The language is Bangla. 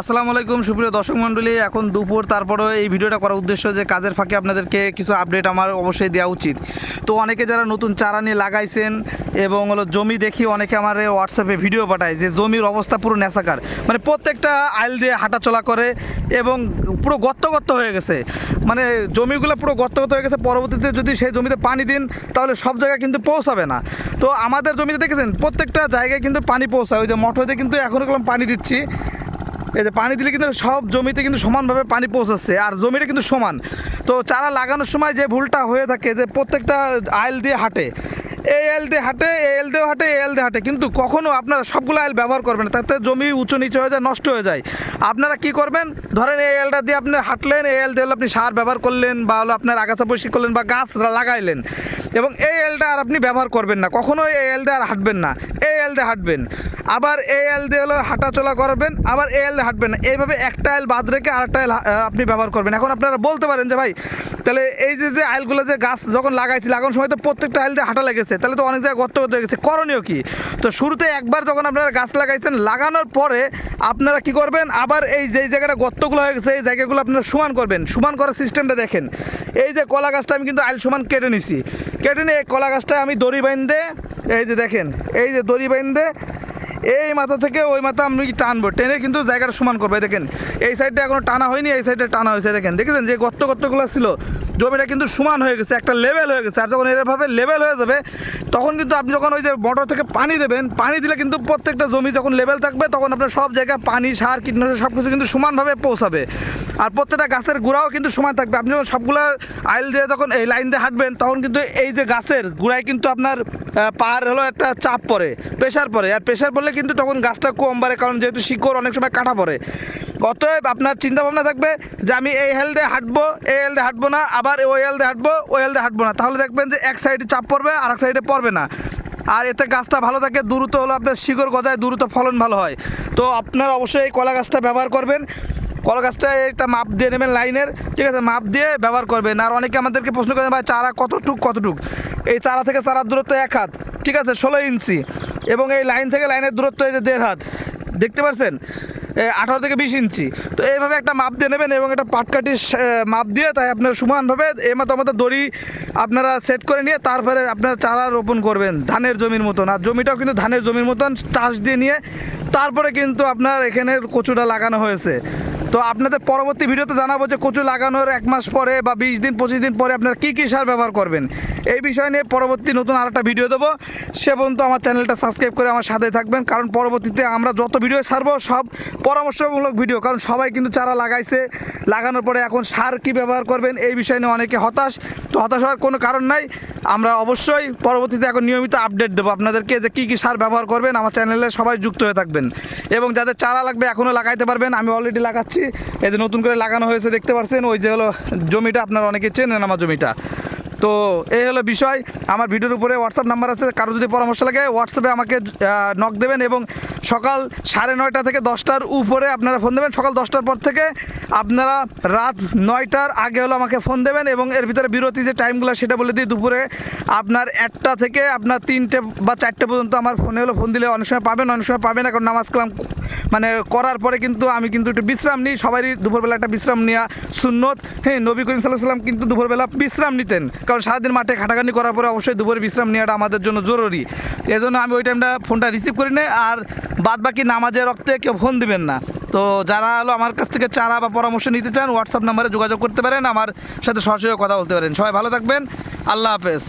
আসসালামু আলাইকুম, সুপ্রিয় দর্শক মণ্ডলী। এখন দুপুর তারপরে এই ভিডিওটা করার উদ্দেশ্য যে কাজের ফাঁকে আপনাদেরকে কিছু আপডেট আমার অবশ্যই দেওয়া উচিত। তো অনেকে যারা নতুন চারা নিয়ে লাগাইছেন এবং হলো জমি দেখি অনেকে আমার হোয়াটসঅ্যাপে ভিডিও পাঠায় যে জমির অবস্থা পুরো নেশাকার মানে প্রত্যেকটা আইল দিয়ে হাঁটাচলা করে এবং পুরো গর্ত গর্ত হয়ে গেছে। মানে জমিগুলো পুরো গর্ত গর্ত হয়ে গেছে। পরবর্তীতে যদি সেই জমিতে পানি দিন, তাহলে সব জায়গায় কিন্তু পৌঁছাবে না। তো আমাদের জমিতে দেখেছেন, প্রত্যেকটা জায়গায় কিন্তু পানি পৌঁছায়। ওই যে মোটর দিয়ে কিন্তু এখন এরকম পানি দিচ্ছি। এই যে পানি দিলে কিন্তু সব জমিতে কিন্তু সমানভাবে পানি পৌঁছাচ্ছে, আর জমিটা কিন্তু সমান। তো চারা লাগানোর সময় যে ভুলটা হয়ে থাকে, যে প্রত্যেকটা আইল দিয়ে হাঁটে, এই এল দিয়ে হাঁটে, এই এল দিয়ে হাঁটে এল দিয়ে হাঁটে, কিন্তু কখনও আপনারা সবগুলো আইল ব্যবহার করবেন তাতে জমি উঁচু নিচু হয়ে যায়, নষ্ট হয়ে যায়। আপনারা কি করবেন? ধরেন এই এলটা দিয়ে আপনি হাঁটলেন, এই এল দিয়ে হলো আপনি সার ব্যবহার করলেন, বা হলো আপনার আগাছা পরিষ্কার করলেন, বা গাছ লাগাইলেন। এবং এই এলটা আর আপনি ব্যবহার করবেন না। কখনোই এই এল দিয়ে আর হাঁটবেন না। এই এল দিয়ে হাঁটবেন। আবার এই এল দিয়ে হলো হাঁটাচলা করবেন, আবার এই এল দিয়ে হাঁটবেন না। এইভাবে একটা এল বাদ রেখে আরেকটা এল আপনি ব্যবহার করবেন। এখন আপনারা বলতে পারেন যে, ভাই, তাহলে এই যে যে আইলগুলো যে গাছ যখন লাগাইছি লাগানোর সময় তো প্রত্যেকটা আইল দিয়ে হাঁটা লেগেছে। তাহলে তো অনেক জায়গায় গর্ত গর্ত হয়ে গেছে। করণীয় কি? তো শুরুতে একবার যখন আপনারা গাছ লাগাইছেন, লাগানোর পরে আপনারা কি করবেন? আবার এই যে জায়গাটা গর্তগুলো হয়ে গেছে, এই জায়গাগুলো আপনারা সমান করবেন। সমান করার সিস্টেমটা দেখেন। এই যে কলা গাছটা আমি কিন্তু আইল সমান কেটে নিছি। কেটে নিয়ে কলা গাছটা আমি দড়ি বাইন্দে এই যে দেখেন এই যে দড়ি বাইন্দে এই মাথা থেকে ওই মাথা আমি টানবো। টেনে কিন্তু জায়গাটা সমান করব। দেখেন, এই সাইডটা এখনও টানা হয়নি, এই সাইডে টানা হয়েছে। দেখেন, দেখেছেন যে গর্ত গর্তগুলো ছিল? জমিটা কিন্তু সমান হয়ে গেছে, একটা লেভেল হয়ে গেছে। আর যখন এরভাবে লেভেল হয়ে যাবে, তখন কিন্তু আপনি যখন ওই যে মোটর থেকে পানি দেবেন, পানি দিলে কিন্তু প্রত্যেকটা জমি যখন লেভেল থাকবে, তখন আপনার সব জায়গায় পানি, সার, কীটনাশক সব কিছু কিন্তু সমানভাবে পৌঁছাবে। আর প্রত্যেকটা গাছের গোড়াও কিন্তু সমান থাকবে। আপনি যখন সবগুলো আইল দিয়ে যখন এই লাইন দিয়ে হাঁটবেন, তখন কিন্তু এই যে গাছের গোড়ায় কিন্তু আপনার পার হলো একটা চাপ পড়ে প্রেশার পড়ে। আর প্রেশার পড়লে কিন্তু তখন গাছটা কম বাড়ে, কারণ যেহেতু শিকড় অনেক সময় কাটা পড়ে। অতএব আপনার চিন্তা ভাবনা থাকবে যে আমি এই হেল দিয়ে হাঁটবো, এই হেল দিয়ে হাঁটবো না, আবার ওই হেল দিয়ে হাঁটবো, ওই হেল দিয়ে হাঁটবো না। তাহলে দেখবেন যে এক সাইডে চাপ পড়বে আর এক সাইডে পড়বে না। আর এতে গাছটা ভালো থাকে, দ্রুত হলো আপনার শিকড় গজায়, দ্রুত ফলন ভালো হয়। তো আপনারা অবশ্যই এই কলা গাছটা ব্যবহার করবেন। কলা গাছটা একটা মাপ দিয়ে নেবেন লাইনের, ঠিক আছে? মাপ দিয়ে ব্যবহার করবেন। আর অনেকে আমাদেরকে প্রশ্ন করেন, ভাই, চারা কতটুক কতটুক? এই চারা থেকে চারার দূরত্ব এক হাত, ঠিক আছে? ষোলো ইঞ্চি। এবং এই লাইন থেকে লাইনের দূরত্ব এই যে দেড় হাত, দেখতে পাচ্ছেন আঠারো থেকে বিশ ইঞ্চি। তো এইভাবে একটা মাপ দিয়ে নেবেন এবং একটা পাটকাঠির মাপ দিয়ে তাই আপনার সমানভাবে এই মতো আমাদের দড়ি আপনারা সেট করে নিয়ে তারপরে আপনারা চারা রোপণ করবেন ধানের জমির মতন। আর জমিটাও কিন্তু ধানের জমির মতন, চাষ দিয়ে নিয়ে তারপরে কিন্তু আপনার এখানে কচুটা লাগানো হয়েছে। তো আপনাদের পরবর্তী ভিডিওতে জানাব যে কচু লাগানোর এক মাস পরে বা বিশ দিন, পঁচিশ দিন পরে আপনারা কী কী সার ব্যবহার করবেন। এই বিষয় নিয়ে পরবর্তী নতুন আর একটা ভিডিও দেবো। সে পর্যন্ত আমার চ্যানেলটা সাবস্ক্রাইব করে আমার সাথে থাকবেন। কারণ পরবর্তীতে আমরা যত ভিডিও ছাড়বো, সব পরামর্শমূলক ভিডিও। কারণ সবাই কিন্তু চারা লাগাইছে। লাগানোর পরে এখন সার কী ব্যবহার করবেন, এই বিষয় নিয়ে অনেকে হতাশ। তো হতাশ হওয়ার কোনো কারণ নাই। আমরা অবশ্যই পরবর্তীতে এখন নিয়মিত আপডেট দেবো আপনাদেরকে যে কী কী সার ব্যবহার করবেন। আমার চ্যানেলে সবাই যুক্ত হয়ে থাকবেন। এবং যাদের চারা লাগবে এখনও লাগাইতে পারবেন, আমি অলরেডি লাগাচ্ছি। এই যে নতুন করে লাগানো হয়েছে, দেখতে পাচ্ছেন ওই যে হলো জমিটা, আপনারা অনেকে চেনেন আমার জমিটা। তো এই হলো বিষয়। আমার ভিডিওর উপরে হোয়াটসঅ্যাপ নাম্বার আছে, কারও যদি পরামর্শ লাগে হোয়াটসঅ্যাপে আমাকে নক দেবেন এবং সকাল সাড়ে নয়টা থেকে দশটার উপরে আপনারা ফোন দেবেন। সকাল দশটার পর থেকে আপনারা রাত নয়টার আগে হলো আমাকে ফোন দেবেন এবং এর ভিতরে বিরতি যে টাইমগুলো সেটা বলে দিই দুপুরে। আপনার একটা থেকে আপনার তিনটে বা চারটে পর্যন্ত আমার ফোনে হলো ফোন দিলে অনেক সময় পাবেন, অনেক সময় পাবেন এখন নামাজ কালাম মানে করার পরে কিন্তু আমি কিন্তু একটু বিশ্রাম নিই। সবারই দুপুরবেলা একটা বিশ্রাম নেওয়া সুন্নত। হ্যাঁ নবী করিম সাল্লাহ সাল্লাম কিন্তু দুপুরবেলা বিশ্রাম নিতেন। কারণ সারাদিন মাঠে খাটাখাটি করার পরে অবশ্যই দুপুরে বিশ্রাম নেওয়াটা আমাদের জন্য জরুরি। এই জন্য আমি ওই টাইমটা ফোনটা রিসিভ করি না আর বাদ বাকি নামাজের রক্তে কেউ ফোন দিবেন না। তো যারা হলো আমার কাছ থেকে চারা বা পরামর্শ নিতে চান হোয়াটসঅ্যাপ নাম্বারে যোগাযোগ করতে পারেন। আমার সাথে সরাসরি কথা বলতে পারেন। সবাই ভালো থাকবেন। আল্লাহ হাফেজ।